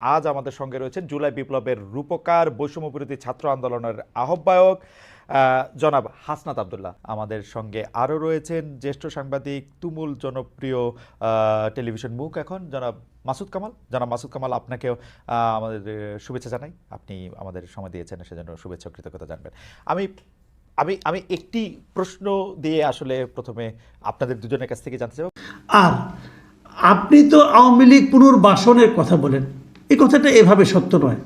আজ আমাদের সঙ্গে রয়েছেন জুলাই বিপ্লবের রূপকার, বৈষম্যবিরোধী ছাত্র আন্দোলনের আহ্বায়ক জনাব হাসনাত আবদুল্লাহ। আমাদের সঙ্গে আরও রয়েছেন জ্যেষ্ঠ সাংবাদিক, তুমুল জনপ্রিয় টেলিভিশন মুখ এখন, জনাব মাসুদ কামাল। জনাব মাসুদ কামাল, আপনাকেও আমাদের শুভেচ্ছা জানাই। আপনি আমাদের সময় দিয়েছেন, সেজন্য শুভেচ্ছা কৃতজ্ঞতা জানবেন। আমি আমি আমি একটি প্রশ্ন দিয়ে আসলে প্রথমে আপনাদের দুজনের কাছ থেকে জানতে চাই। আর আপনি তো আওয়ামী লীগ পুনর্বাসনের কথা বলেন। এই কথাটা এভাবে সত্য নয়।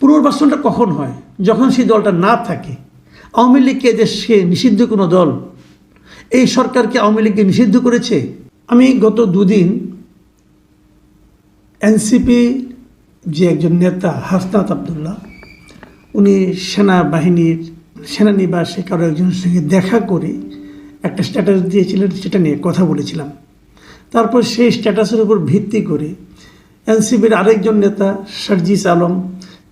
পুনর্বাসনটা কখন হয়? যখন সেই দলটা না থাকে, আওয়ামী লীগকে দেশকে নিষিদ্ধ কোনো দল? এই সরকারকে আওয়ামী লীগকে নিষিদ্ধ করেছে? আমি গত দুদিন এনসিপি যে একজন নেতা, হাসনাত আবদুল্লাহ, উনি সেনাবাহিনীর, সেনানিবাসে কারও একজনের সঙ্গে দেখা করে একটা স্ট্যাটাস দিয়েছিলেন, সেটা নিয়ে কথা বলেছিলাম। তারপর সেই স্ট্যাটাসের উপর ভিত্তি করে এনসিপির আরেকজন নেতা, সার্জিস আলম,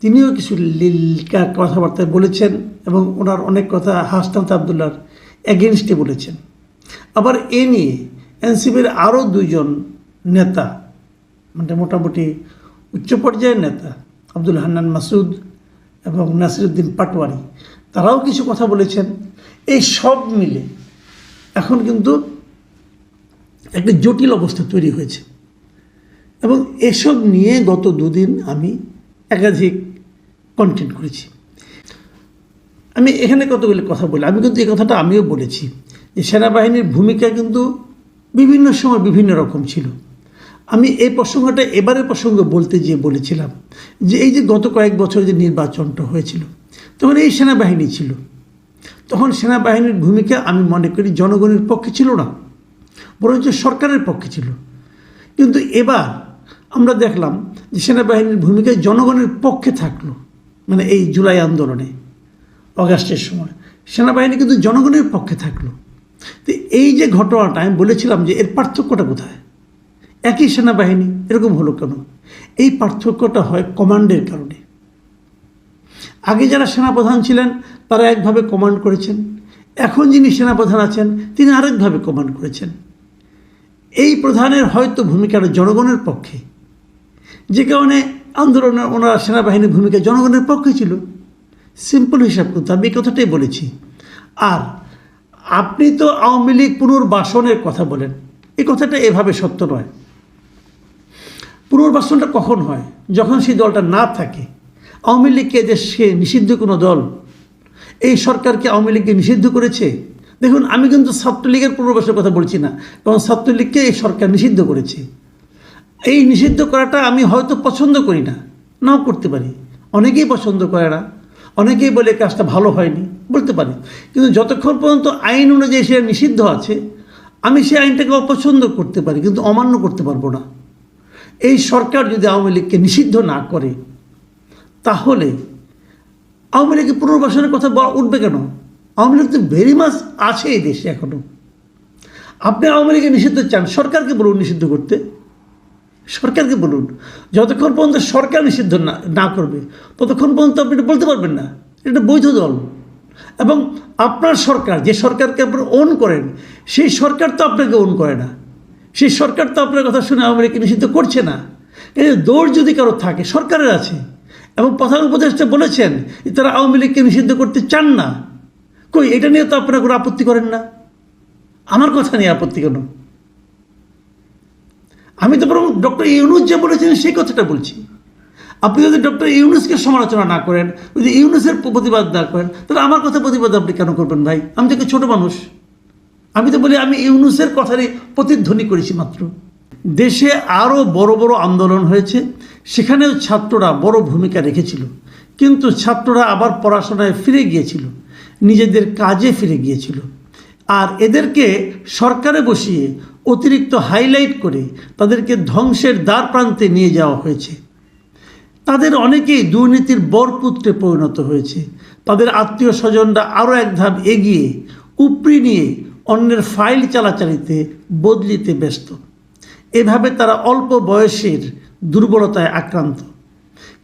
তিনিও কিছু লীলকা কথাবার্তা বলেছেন এবং ওনার অনেক কথা হাসনাত আবদুল্লার এগেনস্টে বলেছেন। আবার এ নিয়ে এনসিপির আরও দুজন নেতা মানে মোটামুটি উচ্চ পর্যায়ের নেতা, আব্দুল হান্নান মাসুদ এবং নাসিরুদ্দিন পাটওয়ারি তারাও কিছু কথা বলেছেন। এই সব মিলে এখন কিন্তু একটা জটিল অবস্থা তৈরি হয়েছে। এবং এসব নিয়ে গত দুদিন আমি একাধিক কন্টেন্ট করেছি। আমি এখানে কতগুলি কথা বলি, আমি কিন্তু এই কথাটা আমিও বলেছি যে সেনাবাহিনীর ভূমিকা কিন্তু বিভিন্ন সময় বিভিন্ন রকম ছিল। আমি এই প্রসঙ্গটা, এবারের প্রসঙ্গে বলতে গিয়ে বলেছিলাম যে এই যে গত কয়েক বছর যে নির্বাচনটা হয়েছিল, তখন এই সেনাবাহিনী ছিল। তখন সেনাবাহিনীর ভূমিকা আমি মনে করি জনগণের পক্ষে ছিল না, বরঞ্চ সরকারের পক্ষে ছিল। কিন্তু এবার আমরা দেখলাম যে সেনাবাহিনীর ভূমিকা জনগণের পক্ষে থাকল মানে এই জুলাই আন্দোলনে, অগাস্টের সময়। সেনাবাহিনী কিন্তু জনগণের পক্ষে থাকল। তো এই যে ঘটনাটা, আমি বলেছিলাম যে এর পার্থক্যটা কোথায়? একই সেনাবাহিনী, এরকম হলো কেন? এই পার্থক্যটা হয় কমান্ডের কারণে। আগে যারা সেনাপ্রধান ছিলেন, তারা একভাবে কমান্ড করেছেন। এখন যিনি সেনাপ্রধান আছেন, তিনি আরেকভাবে কমান্ড করেছেন। এই প্রধানের হয়তো ভূমিকাটা জনগণের পক্ষে যে কারণে আন্দোলনে ওনারা সেনাবাহিনীর ভূমিকা জনগণের পক্ষে ছিল। সিম্পল হিসাব করতে আমি কথাটাই বলেছি। আর আপনি তো আওয়ামী লীগ পুনর্বাসনের কথা বলেন, এই কথাটা এভাবে সত্য নয়। পুনর্বাসনটা কখন হয়? যখন সেই দলটা না থাকে। আওয়ামী লীগকে দেশকে নিষিদ্ধ কোনো দল? এই সরকারকে আওয়ামী লীগকে নিষিদ্ধ করেছে? দেখুন, আমি কিন্তু ছাত্রলীগের পুনর্বাসনের কথা বলছি না। কারণ ছাত্রলীগকে এই সরকার নিষিদ্ধ করেছে। এই নিষিদ্ধ করাটা আমি হয়তো পছন্দ করি না, নাও করতে পারি। অনেকেই পছন্দ করে না, অনেকেই বলে কাজটা ভালো হয়নি, বলতে পারি। কিন্তু যতক্ষণ পর্যন্ত আইন অনুযায়ী সেটা নিষিদ্ধ আছে, আমি সেই আইনটাকে অপছন্দ করতে পারি, কিন্তু অমান্য করতে পারব না। এই সরকার যদি আওয়ামী লীগকে নিষিদ্ধ না করে, তাহলে আওয়ামী লীগের পুনর্বাসনের কথা উঠবে কেন? আওয়ামী লীগ তো ভেরি মাছ আছে এই দেশে এখনও আপনি আওয়ামী লীগকে নিষিদ্ধ চান, সরকারকে বলুন নিষিদ্ধ করতে। সরকারকে বলুন। যতক্ষণ পর্যন্ত সরকার নিষিদ্ধ না না করবে, ততক্ষণ পর্যন্ত আপনি বলতে পারবেন না। এটা বৈধ দল। এবং আপনার সরকার, যে সরকারকে আপনি ওন করেন, সেই সরকার তো আপনাকে ওন করে না। সেই সরকার তো আপনার কথা শুনে আওয়ামী নিষিদ্ধ করছে না। এই দৌড় যদি কারও থাকে, সরকারের আছে। এবং প্রধান উপদেষ্টা বলেছেন তারা আওয়ামী লীগকে নিষিদ্ধ করতে চান না। কই, এটা নিয়ে তো আপনারা কোনো আপত্তি করেন না? আমার কথা নিয়ে আপত্তি কেন? আমি তো বরং ডক্টর ইউনুস যে বলেছেন, সেই কথাটা বলছি। আপনি যদি ডক্টর ইউনুসকে সমালোচনা না করেন, যদি ইউনুসের প্রতিবাদ না করেন, তাহলে আমার কথা প্রতিবাদ আপনি কেন করবেন ভাই? আমি তো একটু ছোটো মানুষ। আমি তো বলি, আমি ইউনুসের কথারই প্রতিধ্বনি করেছি মাত্র। দেশে আরও বড় বড় আন্দোলন হয়েছে, সেখানেও ছাত্ররা বড় ভূমিকা রেখেছিল। কিন্তু ছাত্ররা আবার পড়াশোনায় ফিরে গিয়েছিল, নিজেদের কাজে ফিরে গিয়েছিল। আর এদেরকে সরকারে বসিয়ে অতিরিক্ত হাইলাইট করে তাদেরকে ধ্বংসের দ্বার প্রান্তে নিয়ে যাওয়া হয়েছে। তাদের অনেকেই দুর্নীতির বরপুত্রে পরিণত হয়েছে। তাদের আত্মীয় স্বজনরা আরও এক ধাপ এগিয়ে উপরি নিয়ে অন্যের ফাইল চালাচালিতে বদলিতে ব্যস্ত। এভাবে তারা অল্প বয়সের দুর্বলতায় আক্রান্ত।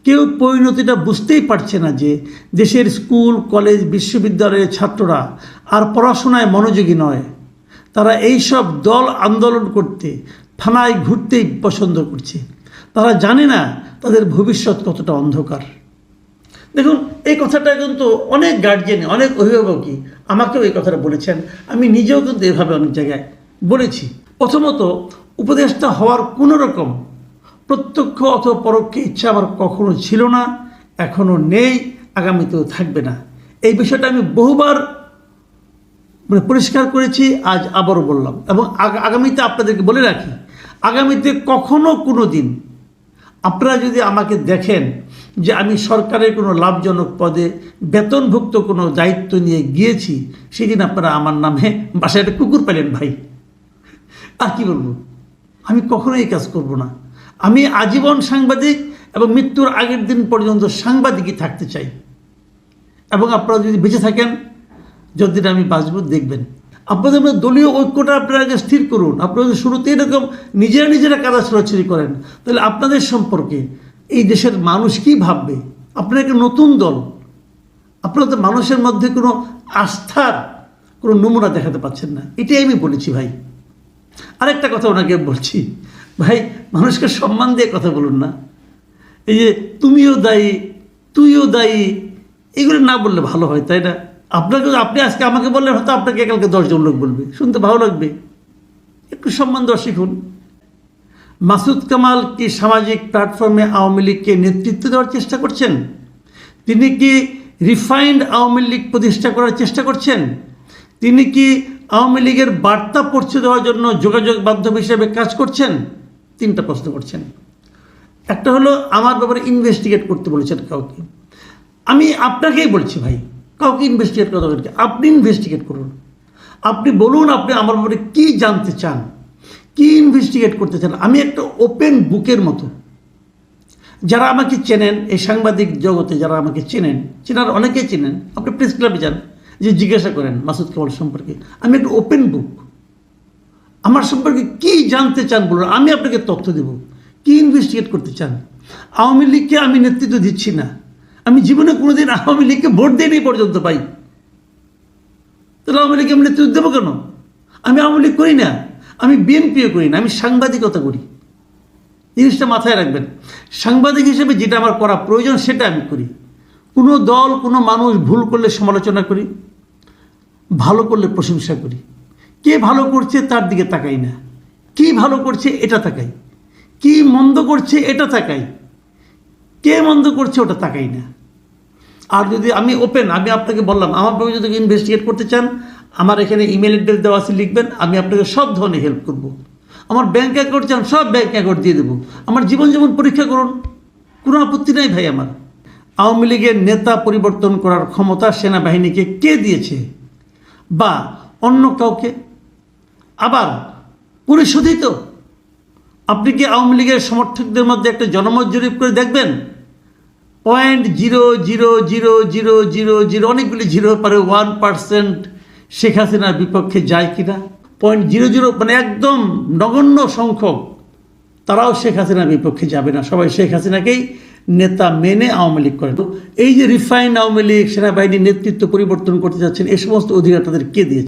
কেউ পরিণতিটা বুঝতেই পারছে না যে দেশের স্কুল, কলেজ, বিশ্ববিদ্যালয়ের ছাত্ররা আর পড়াশোনায় মনোযোগী নয়। তারা এই সব দল আন্দোলন করতে, থানায় ঘুরতেই পছন্দ করছে। তারা জানে না তাদের ভবিষ্যৎ কতটা অন্ধকার। দেখুন, এই কথাটা কিন্তু অনেক গার্জেন অনেক অভিভাবকই আমাকেও এই কথাটা বলেছেন। আমি নিজেও কিন্তু এভাবে অনেক জায়গায় বলেছি। প্রথমত, উপদেষ্টা হওয়ার কোনো রকম প্রত্যক্ষ অথবা পরোক্ষ ইচ্ছা আমার কখনো ছিল না এখনও নেই, আগামীতেও থাকবে না। এই বিষয়টা আমি বহুবার মানে পরিষ্কার করেছি, আজ আবারও বললাম। এবং আগামীতে আপনাদেরকে বলে রাখি, আগামীতে কখনো কোনো দিন আপনারা যদি আমাকে দেখেন যে আমি সরকারের কোনো লাভজনক পদে বেতনভুক্ত কোনো দায়িত্ব নিয়ে গিয়েছি, সেদিন আপনারা আমার নামে বাসায় একটা কুকুর পেলেন ভাই। আর কি বলব? আমি কখনো এই কাজ করব না। আমি আজীবন সাংবাদিক এবং মৃত্যুর আগের দিন পর্যন্ত সাংবাদিকই থাকতে চাই। এবং আপনারা যদি বেঁচে থাকেন যতদিন আমি বাঁচব, দেখবেন। আপনাদের মধ্যে দলীয় ঐক্যটা আপনারা আগে স্থির করুন। আপনারা যদি শুরুতে এরকম নিজেরা নিজেরা কাদা ছড়াছড়ি করেন, তাহলে আপনাদের সম্পর্কে এই দেশের মানুষ কি ভাববে? আপনারা একটা নতুন দল। আপনারা তো মানুষের মধ্যে কোনো আস্থার, কোনো নমুনা দেখাতে পাচ্ছেন না। এটাই আমি বলেছি ভাই। আরেকটা কথা ওনাকে বলছি। ভাই, মানুষকে সম্মান দিয়ে কথা বলুন না। এই যে, তুমিও দায়ী, তুইও দায়ী, এগুলো না বললে ভালো হয়, তাই না? আপনাকে আপনি আজকে আমাকে বললে হয়তো আপনাকে কালকে দশজন লোক বলবে। শুনতে ভালো লাগবে। একটু সম্মান দেওয়া শিখুন। মাসুদ কামাল কি সামাজিক প্ল্যাটফর্মে আওয়ামী লীগকে নেতৃত্ব দেওয়ার চেষ্টা করছেন? তিনি কি রিফাইন্ড আওয়ামী লীগ প্রতিষ্ঠা করার চেষ্টা করছেন? তিনি কি আওয়ামী লীগের বার্তা পৌঁছে দেওয়ার জন্য যোগাযোগ মাধ্যম হিসেবে কাজ করছেন? তিনটা প্রশ্ন করছেন। একটা হলো, আমার ব্যাপারে ইনভেস্টিগেট করতে বলেছেন কাউকে। আমি আপনাকেই বলছি ভাই কাউকে ইনভেস্টিগেট হবে না। আপনি ইনভেস্টিগেট করুন। আপনি বলুন আপনি আমার ব্যাপারে কী জানতে চান, কি ইনভেস্টিগেট করতে চান। আমি একটা ওপেন বুকের মতো। যারা আমাকে চেনেন, এই সাংবাদিক জগতে যারা আমাকে চেনেন, চেনার অনেকেই চেনেন, আপনি প্রেস ক্লাবে যান, যে জিজ্ঞাসা করেন মাসুদ কামাল সম্পর্কে। আমি একটা ওপেন বুক আমার সম্পর্কে কি জানতে চান বলুন, আমি আপনাকে তথ্য দেব। কি ইনভেস্টিগেট করতে চান? আওয়ামী লীগকে আমি নেতৃত্ব দিচ্ছি না। জীবনে কোনোদিন আওয়ামী লীগকে ভোট দিইনি পর্যন্ত পাই তাহলে আওয়ামী লীগকে আমি নেতৃত্ব দেবো কেন? আমি আওয়ামী লীগ করি না, আমি বিএনপিও করি না, আমি সাংবাদিকতা করি। জিনিসটা মাথায় রাখবেন, সাংবাদিক হিসেবে যেটা আমার করা প্রয়োজন সেটা আমি করি। কোনো দল, কোনো মানুষ ভুল করলে সমালোচনা করি, ভালো করলে প্রশংসা করি। কে ভালো করছে তার দিকে তাকাই না। কি ভালো করছে এটা তাকাই। কি মন্দ করছে এটা তাকাই। কে মন্দ করছে ওটা তাকাই না। আর যদি আমি ওপেন আমি আপনাকে বললাম, আমার ব্যাপারে যদি ইনভেস্টিগেট করতে চান, আমার এখানে ইমেল অ্যাড্রেস দেওয়া আছে, লিখবেন, আমি আপনাকে সব ধরনের হেল্প করব। আমার ব্যাঙ্ক অ্যাকাউন্ট চান, সব ব্যাঙ্ক অ্যাকাউন্ট দিয়ে দেবো। আমার জীবন যেমন পরীক্ষা করুন। কোনো আপত্তি নাই ভাই আমার। আওয়ামী লীগের নেতা পরিবর্তন করার ক্ষমতা সেনাবাহিনীকে কে দিয়েছে? বা অন্য কাউকে? আবার পরিশোধিত? আপনি কি আওয়ামী লীগের সমর্থকদের মধ্যে একটা জনমত জরিপ করে দেখবেন? Point zero zero zero zero zero zero অনেকগুলি জিরো পারে ওয়ান পার্সেন্ট শেখ হাসিনার বিপক্ষে যায় কিনা? পয়েন্ট জিরো জিরো মানে একদম নগণ্য সংখ্যক, তারাও শেখ হাসিনার বিপক্ষে যাবে না। সবাই শেখ হাসিনাকেই নেতা মেনে আওয়ামী লীগ করেন এই যে রিফাইন আওয়ামী লীগ, সেনাবাহিনীর নেতৃত্ব পরিবর্তন করতে যাচ্ছেন এই সমস্ত অধিকার তাদের কে দিয়েছে?